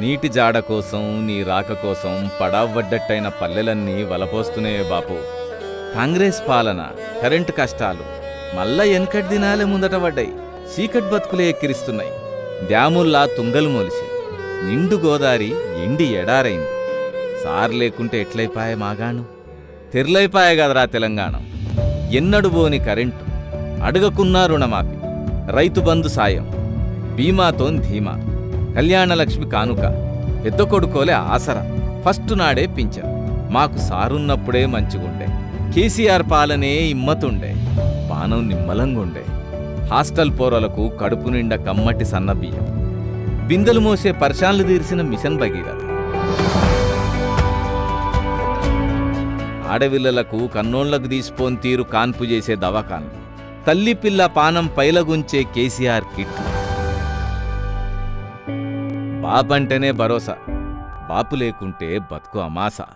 నీటి జాడ కోసం నీ రాక కోసం పడావడ్డట్టైన పల్లెలన్నీ వలపోస్తున్నాయే బాపు. కాంగ్రెస్ పాలన కరెంటు కష్టాలు మళ్ళా వెనకటి దినాలే ముందట పడ్డాయి. చీకటి బతుకులే ఎక్కిరిస్తున్నాయి. డ్యాముల్లా తుంగలు మొలిసి నిండు గోదారి ఎండి ఎడారైంది. సార్ లేకుంటే ఎట్లయిపాయే మాగాను తెర్లైపాయే కదరా తెలంగాణ? ఎన్నడు బోని కరెంటు? అడగకున్నా రుణమాఫీ. రైతు బంధు సాయం. బీమాతోన్ ధీమా. కళ్యాణలక్ష్మి కానుక. పెద్ద కొడుకోలే ఆసరా. ఫస్ట్ నాడే పింఛన్. మాకు సారున్నప్పుడే మంచిగుండే. కేసీఆర్ పాలనే ఇమ్మతుండే. పానం నిమ్మలంగుండే. హాస్టల్ పోరలకు కడుపు నిండా కమ్మటి సన్నబియ్యం బిందెలు మోసే పర్షాన్లు తీర్చిన మిషన్ భగీరథ. ఆడవిల్లలకు కన్నోళ్ళకు తీసిపోని తీరు కాన్పు చేసే దవాఖాన్లు తల్లి పిల్ల పానం పైలగుంచే కేసీఆర్ కిట్లు. బాపంటేనే భరోసా. బాపు లేకుంటే బతుకు అమాసా.